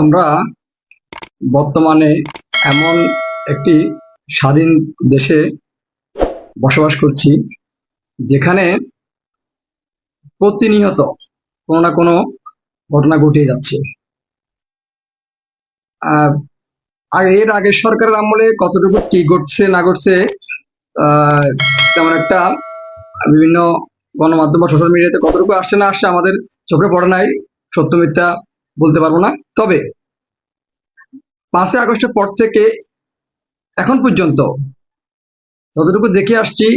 আমরা বর্তমানে এমন একটি স্বাধীন দেশে বসবাস করছি, যেখানে প্রতিনিয়ত কোনো না কোনো ঘটনা ঘটিয়ে যাচ্ছে। আর এর আগের সরকারের আমলে কতটুকু কি ঘটছে, না ঘটছে তেমন একটা বিভিন্ন গণমাধ্যম বা সোশ্যাল মিডিয়াতে কতটুকু আসছে, না আসছে আমাদের চোখে পড়ে নাই। সত্য মিথ্যা বলতে পারব না। তবে পাঁচই আগস্টের পর থেকে এখন পর্যন্ত যতটুকু দেখে আসছি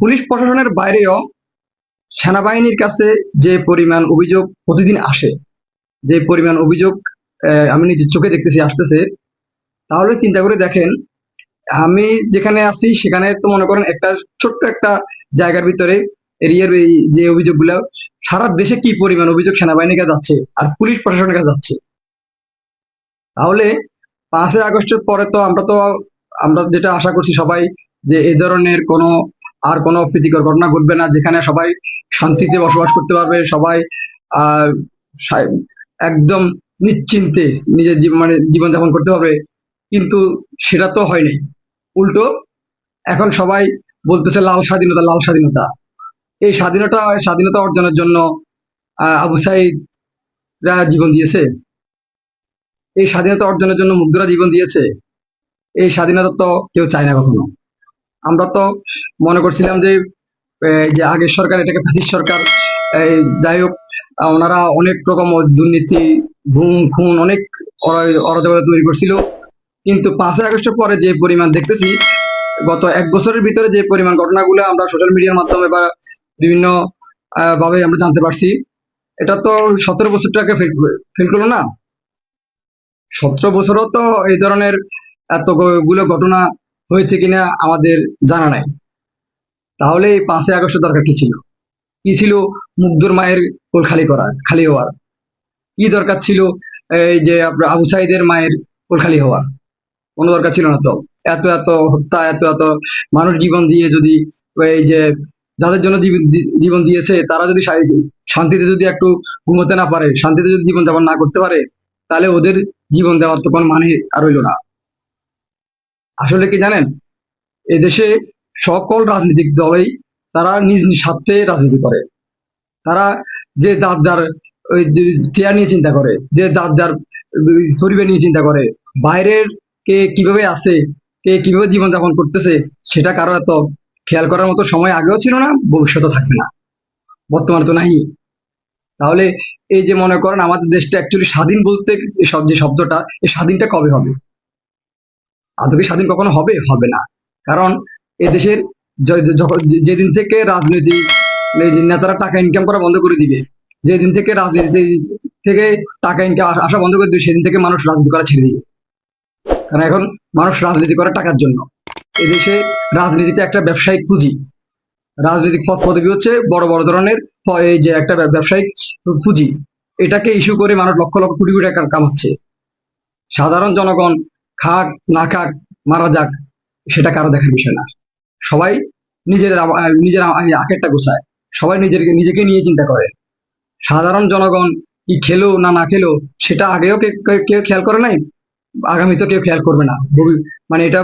পুলিশ প্রশাসনের বাইরেও সেনাবাহিনীর কাছে যে পরিমাণ অভিযোগ প্রতিদিন আসে, যে পরিমাণ অভিযোগ আমি নিজের চোখে দেখতেছি, আসতেছে, তাহলে চিন্তা করে দেখেন, আমি যেখানে আছি সেখানে তো মনে করেন একটা ছোট্ট একটা জায়গার ভিতরে এরিয়ার এই যে অভিযোগগুলো সারা দেশে কি পরিমাণ অভিযোগ সেনাবাহিনীর কাছে যাচ্ছে আর পুলিশ প্রশাসনের কাছে যাচ্ছে? তাহলে পাঁচই আগস্টের পরে তো আমরা তো, আমরা যেটা আশা করছি সবাই যে এ ধরনের কোনো আর কোনো প্রীতিকর ঘটনা ঘটবে না, যেখানে সবাই শান্তিতে বসবাস করতে পারবে, সবাই একদম নিশ্চিন্তে নিজের মানে জীবনযাপন করতে পারবে। কিন্তু সেটা তো হয়নি। উল্টো, এখন সবাই বলতেছে লাল স্বাধীনতা লাল স্বাধীনতা। এই স্বাধীনতা স্বাধীনতা অর্জনের জন্য আবু সাইদরা জীবন দিয়েছে। এই স্বাধীনতা অর্জনের জন্য মুগ্ধরা জীবন দিয়েছে। এই স্বাধীনতা তো কেউ চায় না কখনো। আমরা তো মনে করছিলাম যে যে আগের সরকার, এটাকে ফ্যাসিস্ট সরকার যাই হোক, ওনারা অনেক রকম দুর্নীতি ঘুম খুন, অনেক অরা- অরাজকতা তৈরি করছিল। কিন্তু পাঁচই আগস্টের পরে যে পরিমাণ দেখতেছি, গত এক বছরের ভিতরে যে পরিমাণ ঘটনাগুলো আমরা সোশ্যাল মিডিয়ার মাধ্যমে বা বিভিন্ন ভাবে আমরা জানতে পারছি। এটা তো সতেরো বছরটাকে ফেল করল না? সতেরো বছরও তো এই ধরনের এতগুলো ঘটনা হয়েছে কিনা আমাদের জানা নাই। তাহলে এই পাঁচই আগস্টের দরকার কি ছিল? কি ছিল মুগ্ধর মায়ের কোল খালি করা, খালি হওয়ার? কি দরকার ছিল এই যে আবু সাইদের মায়ের কোল খালি হওয়ার? কোনো দরকার ছিল না তো। এত এত হত্যা, এত এত মানুষ জীবন দিয়ে যদি এই যে যাদের জন্য জীবন দিয়েছে, তারা যদি শান্তিতে যদি একটু ঘুমোতে না পারে, শান্তিতে যদি জীবন যাপন না করতে পারে, তাহলে ওদের জীবন দেওয়ার তো কোনো মানে আর রইল না। আসলে কি জানেন? এদেশে সকল রাজনৈতিক দলই তারা নিজ নিজ স্বার্থে রাজনীতি করে। তারা যে যার যার, ওই চেয়ার নিয়ে চিন্তা করে, যে যার যার পরিবার নিয়ে চিন্তা করে, বাইরের কে কীভাবে আছে, কে কীভাবে জীবনযাপন করতেছে, সেটা কারও এত খেয়াল করার মতো সময় আগেও ছিল না ভবিষ্যতে থাকবে না। বর্তমানে তো নাই। তাহলে এই যে মনে করেন আমাদের দেশটা অ্যাকচুয়ালি স্বাধীন বলতে সব যে শব্দটা, এই স্বাধীনটা কবে হবে? আদৌ কি স্বাধীন কখনো হবে? হবে না। কারণ এ দেশের যেদিন থেকে রাজনীতি নেতারা টাকা ইনকাম করা বন্ধ করে দিবে, যেদিন থেকে রাজনীতি, থেকে টাকা ইনকাম আসা বন্ধ করে দিবে, সেদিন থেকে মানুষ রাজনীতি করা ছেড়ে দিবে। কারণ এখন মানুষ রাজনীতি করে টাকার জন্য। এদেশে রাজনীতিটা একটা ব্যবসায়িক পুঁজি। রাজনৈতিক পদ পদবি হচ্ছে বড় বড় ধরনের এই যে একটা ব্যবসায়িক পুঁজি। এটাকে ইস্যু করে মানুষ লক্ষ লক্ষ কোটি কোটি টাকা কামাচ্ছে। সাধারণ জনগণ খাক, না খাক, মারা যাক, সেটা কারও দেখার বিষয় না। সবাই নিজের নিজের আখেরটা গোছায়। সবাই নিজের নিজেকে নিয়ে চিন্তা করে। সাধারণ জনগণ কি খেলো না না খেলো, সেটা আগেও কেউ খেয়াল করে নাই? আগামী তো কেউ খেয়াল করবে না। মানে এটা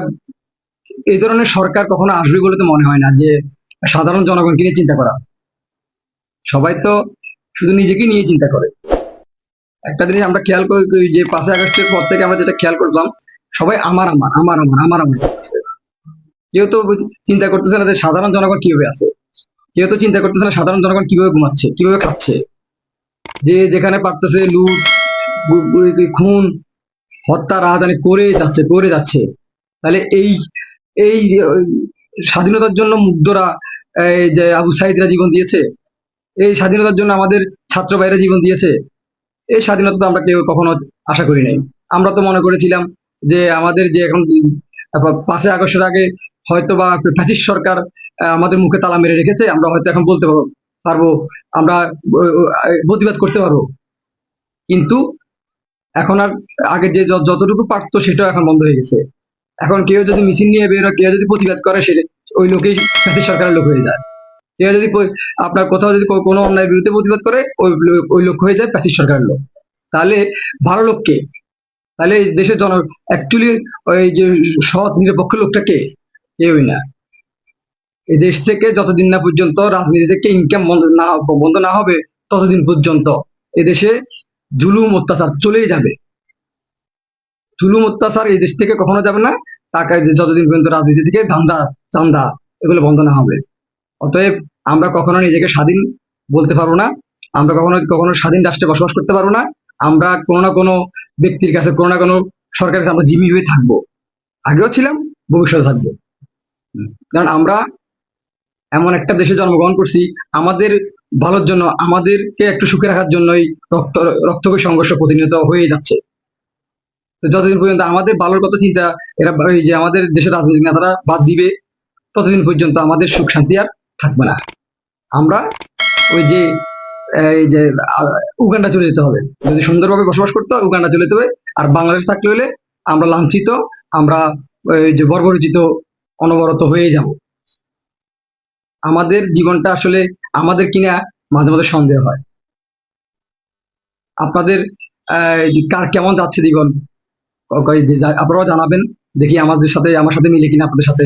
এই ধরনের সরকার কখনো আসবে বলে তো মনে হয় না, যে সাধারণ জনগণকে নিয়ে চিন্তা করা। সবাই তো শুধু নিজেকে নিয়ে চিন্তা করে। একটা জিনিস আমরা খেয়াল করি যে পাঁচই আগস্টের পর থেকে আমরা যেটা খেয়াল করলাম, সবাই আমার আমার আমার আমার আমার আমার কেউ তো চিন্তা করতেছে না যে সাধারণ জনগণ কীভাবে আছে। কেউ তো চিন্তা করতেছে না সাধারণ জনগণ কীভাবে ঘুমাচ্ছে, কীভাবে খাচ্ছে। যে যেখানে পারতেছে লুট খুন, হত্যা, রাজধানী করে যাচ্ছে করে যাচ্ছে। তাহলে এই এই স্বাধীনতার জন্য মুগ্ধরা যে আবু সাইদরা জীবন দিয়েছে, এই স্বাধীনতার জন্য আমাদের ছাত্র ভাইরা জীবন দিয়েছে, এই স্বাধীনতা তো আমরা কেউ কখনো আশা করি নাই। আমরা তো মনে করেছিলাম যে আমাদের যে এখন পা- পাঁচই আগস্টের আগে হয়তো বা ফ্যাসিস্ট সরকার আমাদের মুখে তালা মেরে রেখেছে, আমরা হয়তো এখন বলতে পারবো- পারব, আমরা প্রতিবাদ করতে পারব। কিন্তু এখন আর আগে য- যতটুকু পারতো সেটাও এখন বন্ধ হয়ে গেছে। এখন কেউ যদি মিছিল নিয়ে বেরো কেউ যদি প্রতিবাদ করে, সে ওই লোকেই ফ্যাসিস্ট সরকারের লোক হয়ে যায়। কেউ যদি আপনার কোথাও যদি কোনো অন্যায়ের বিরুদ্ধে প্রতিবাদ করে, ওই ওই লোক হয়ে যায় ফ্যাসিস্ট সরকারের লোক। তাহলে ভালো লোককে তাহলে এই দেশের জন অ্যাকচুয়ালি ওই যে সৎ, নিরপেক্ষ লোকটা কে? কেউই না। এই দেশ থেকে যতদিন না পর্যন্ত রাজনীতি থেকে ইনকাম বন্ধ না বন্ধ না হবে, ততদিন পর্যন্ত এদেশে জুলুম, অত্যাচার চলেই যাবে। জুলুম অত্যাচার এই দেশ থেকে কখনো যাবে না। টাকা যতদিন পর্যন্ত রাজনীতি থেকে ধান্দা, চান্দা এগুলো বন্ধ না হবে। অতএব আমরা কখনো নিজেকে স্বাধীন বলতে পারব না। আমরা কখনো কখনো স্বাধীন রাষ্ট্রে বসবাস করতে পারব না। আমরা কোনো না কোনো ব্যক্তির কাছে, কোনো না কোনো সরকারের কাছে আমরা জিমি হয়ে থাকব। আগেও ছিলাম ভবিষ্যতে থাকব। কারণ আমরা এমন একটা দেশে জন্মগ্রহণ করছি, আমাদের ভালোর জন্য, আমাদেরকে একটু সুখে রাখার জন্যই রক্ত রক্তকয় সংঘর্ষ প্রতিনিয়ত হয়ে যাচ্ছে। যতদিন পর্যন্ত আমাদের ভালোর কথা চিন্তা এরা এই যে আমাদের দেশের রাজনৈতিক নেতারা বাদ দিবে, ততদিন পর্যন্ত আমাদের সুখ শান্তি আর থাকবে না। আমরা ওই যে, এই যে উগান্ডা চলে যেতে হবে। যদি সুন্দরভাবে বসবাস করতে হয়, উগান্ডা চলে যেতে হবে। আর বাংলাদেশ থাকলে হলে আমরা লাঞ্ছিত, আমরা ওই যে বর্বরচিত, অনবরত হয়ে যাব। আমাদের জীবনটা আসলে আমাদের কিনা মাঝে মাঝে সন্দেহ হয়। আপনাদের কার কেমন যাচ্ছে জীবন? আপনারাও জানাবেন দেখি আমাদের সাথে আমার সাথে মিলে কিনা আপনাদের সাথে।